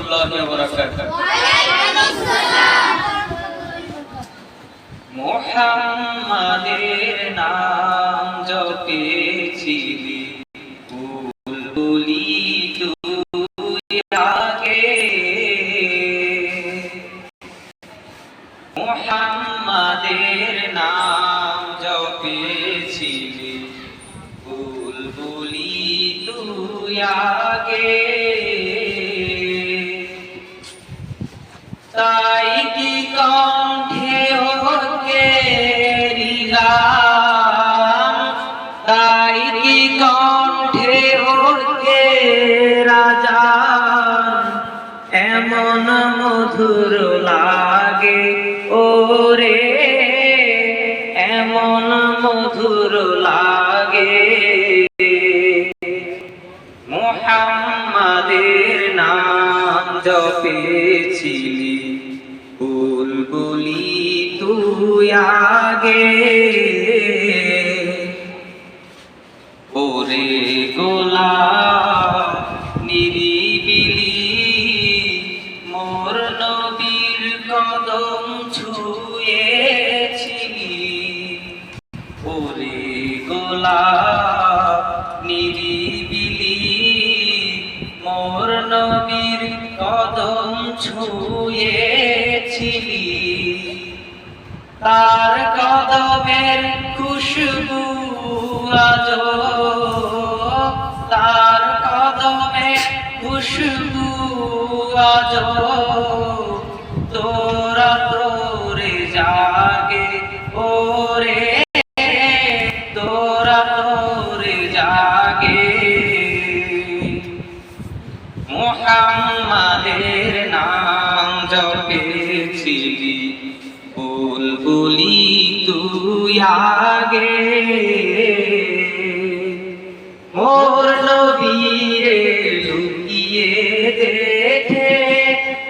রহমতুল্লাহি মোহাম্মদের নাম জপেছিলি বুলবুলি তাই কি কণ্ঠে ওকে রিলাম রাজা এমন মধুর লাগে ওরে, এমন মধুর লাগে। মোহাম্মদের নাম জপেছিলি। বুলবুলি, তুই আগে। ওরে গোলা নিরিবিলি, মোর নবীর কদম ছুঁয়েছিলি। ওরে গোলা নিরিবিলি, মোর নবীর কদম ছুঁয়েছিলি তার কদমের খুশবু আজ তার কদমের খুশবু আজ তোরা তোরে জাগে ওরে, তোরা তোরে জাগে। মোহাম্মদের নাম জপেছিলি বুলবুলি তুই আগে। মোর নবীরে লুকিয়ে দেখে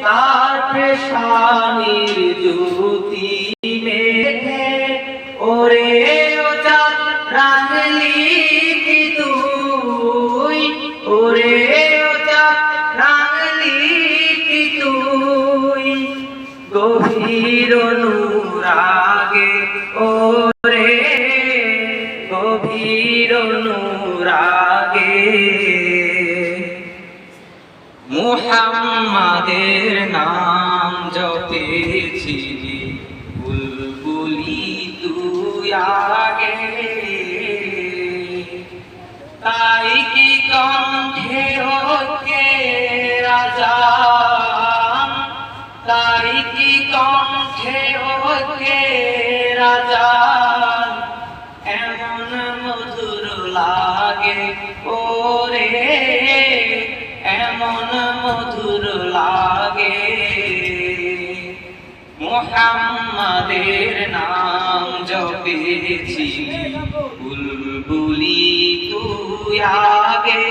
তার পেশানির জ্যোতি। গভীর অনুরাগে ওরে গভীর অনুরাগে। মুহাম্মাদের নাম জপেছিলি বুলবুলি তুই আগে। তাই ওকে রাজা। এমন মধুর লাগে ওরে, এমন মধুর লাগে। মোহাম্মদের নাম জপেছিলি বুলবুলি তুই আগে।